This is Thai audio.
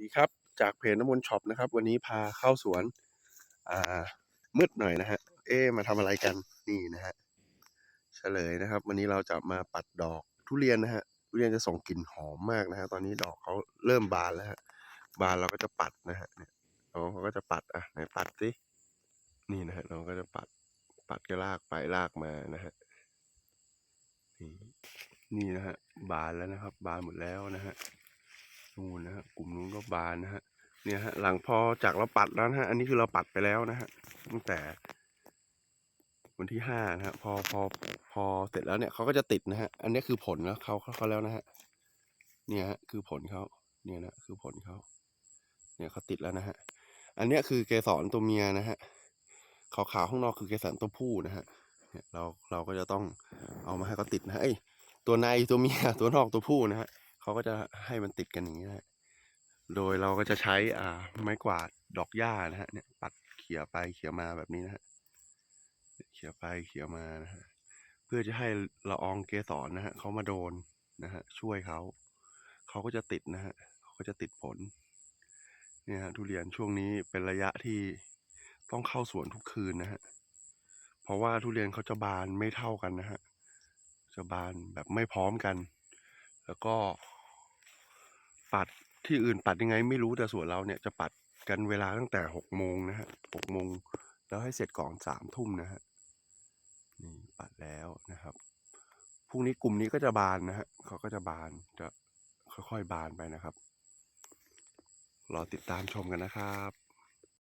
ดีครับ จากเพจน้ำมนต์ช็อปนะครับ วันนี้พาเข้าสวน อ่า มืดหน่อยนะฮะ เอ๊มาทำอะไรกันนี่นะฮะเฉลยนะครับ วันนี้เราจะมาปัดดอกทุเรียนนะฮะทุเรียนจะส่งกลิ่นหอมมากนะฮะตอนนี้ดอกเขาเริ่มบานแล้วฮะบานเราก็จะปัดนะฮะเนี่ยน้องเขาก็จะปัดอะไหนปัดสินี่นะฮะน้องก็จะปัดปัดก็ลากไปลากมานะฮะนี่นี่นะฮะบานแล้วนะครับ บานหมดแล้วนะฮะ นู่นนะฮะกลุ่มนู้นก็บานนะฮะเนี่ยฮะหลังพอจากเราปัดแล้วนะฮะอันนี้คือเราปัดไปแล้วนะฮะตั้งแต่ วันที่ห้านะฮะพอพอพอเสร็จแล้วเนี่ยเขาก็จะติดนะฮะอันนี้คือผลแล้วเขาเขาแล้วนะฮะเนี่ยฮะคือผลเขาเนี่ยนะคือผลเขาเนี่ยเขาติดแล้วนะฮะอันนี้คือเกสรตัวเมียนะฮะขาวๆข้างนอกคือเกสรตัวผู้นะฮะเนี่ยเราเราก็จะต้องเอามาให้เขาติดนะฮะเอ้ตัวในตัวเมียตัวนอกตัวผู้นะฮะ เขาก็จะให้มันติดกันอย่างนี้นะโดยเราก็จะใช้อ่าไม้กวาดดอกหญ้านะฮะเนี่ยปัดเขี่ยไปเขี่ยมาแบบนี้นะฮะเขี่ยไปเขี่ยมานะฮะเพื่อจะให้ละอองเกสรนะฮะเขามาโดนนะฮะช่วยเขาเขาก็จะติดนะฮะเขาก็จะติดผลเนี่ยฮะทุเรียนช่วงนี้เป็นระยะที่ต้องเข้าสวนทุกคืนนะฮะเพราะว่าทุเรียนเขาจะบานไม่เท่ากันนะฮะจะบานแบบไม่พร้อมกัน แล้วก็ ปัดที่อื่นปัดยังไงไม่รู้แต่ส่วนเราเนี่ยจะปัดกันเวลาตั้งแต่หกโมงนะฮะหกโมงแล้วให้เสร็จก่อนสามทุ่มนะฮะนี่ปัดแล้วนะครับพรุ่งนี้กลุ่มนี้ก็จะบานนะฮะเขาก็จะบานจะค่อยๆบานไปนะครับ รอติดตามชมกันนะครับ